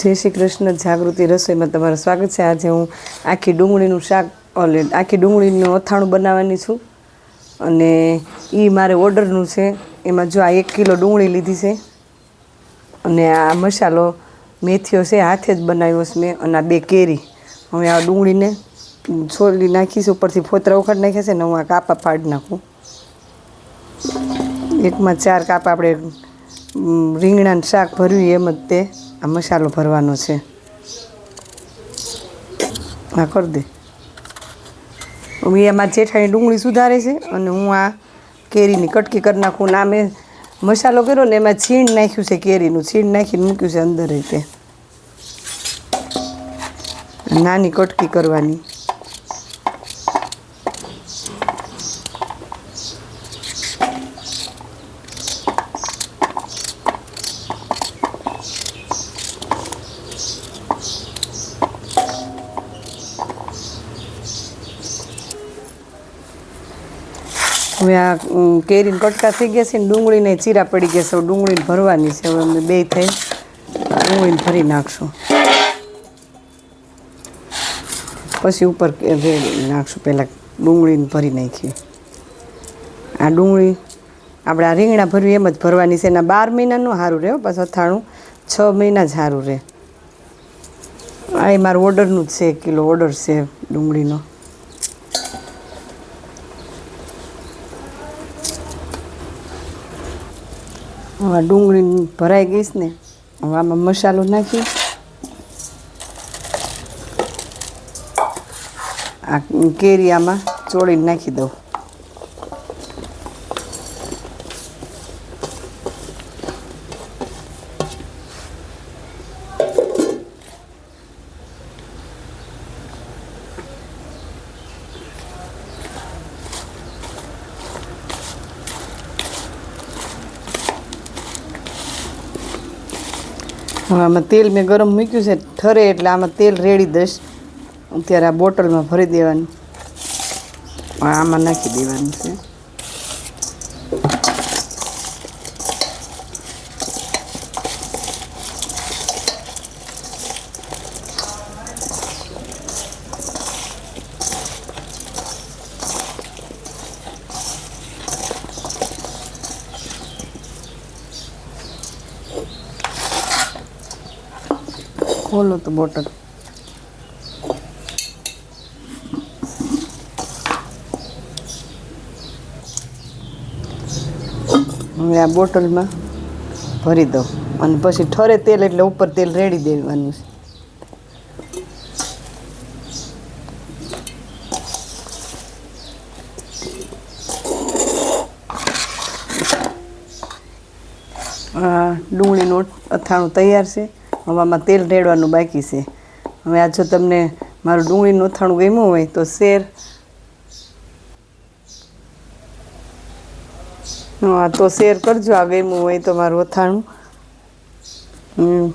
જય શ્રી કૃષ્ણ જાગૃતિ રસોઈમાં તમારું સ્વાગત છે. આજે હું આખી ડુંગળીનું શાક ઓલે આખી ડુંગળીનું અથાણું બનાવવાની છું અને એ મારે ઓર્ડરનું છે. એમાં જો આ એક કિલો ડુંગળી લીધી છે અને આ મસાલો મેથીઓ છે હાથે જ બનાવ્યો છે મેં અને આ બે કેરી. હવે આ ડુંગળીને છોલી નાખીશ, ઉપરથી ફોતરા ઉખાડી નાખ્યા છે ને હું આ કાપા ફાડી નાખું. એકમાં ચાર કાપ આપણે રીંગણાનું શાક ભર્યું એમ જ તે. આ મસાલો ભરવાનો છે. હા કરી દે. હું એમાં જેઠાની ડુંગળી સુધારે છે અને હું આ કેરીની કટકી કરી નાખું ના મેં મસાલો કર્યો ને એમાં છીણ નાખ્યું છે કેરીનું. છીણ નાખીને મૂક્યું છે અંદર રીતે નાની કટકી કરવાની. હવે આ કેરી કટકા થઈ ગયા છે ને ડુંગળીને ચીરા પડી ગયા છે. હવે ડુંગળીને ભરવાની છે. હવે અમે બે થઈ ડુંગળીને ભરી નાખશું. પછી ઉપર નાખશું પહેલાં ડુંગળીને ભરી નાખીએ. આ ડુંગળી આપણે આ રીંગણા ભરવી એમ જ ભરવાની છે. એના બાર મહિનાનું સારું રહે પાછું અથાણું. છ મહિના જ સારું રહે. આ એ મારું ઓર્ડરનું જ છે, એક કિલો ઓર્ડર છે ડુંગળીનો. હવે ડુંગળી ભરાઈ ગઈશ ને, હવે આમાં મસાલો નાખી. આ કેરી આમાં ચોળીને નાખી દઉં. હવે આમાં તેલ મેં ગરમ મૂક્યું છે, ઠરે એટલે આમાં તેલ રેડી દઈશ. અત્યારે આ બોટલમાં ભરી દેવાનું. આમાં નાખી દેવાનું છે. ખોલો તો બોટલ. હવે આ બોટલમાં ભરી દઉં. અને પછી ઠરે તેલ એટલે ઉપર તેલ રેડી દેવાનું છે. ડુંગળીનું અથાણું તૈયાર છે. હવે આમાં તેલ રેડવાનું બાકી છે. હવે આ જો તમને મારું ડુંગળીનું અથાણું ગમ્યું હોય તો શેર. હા, તો શેર કરજો, આ ગમ્યું હોય તો મારું અથાણું. હમ.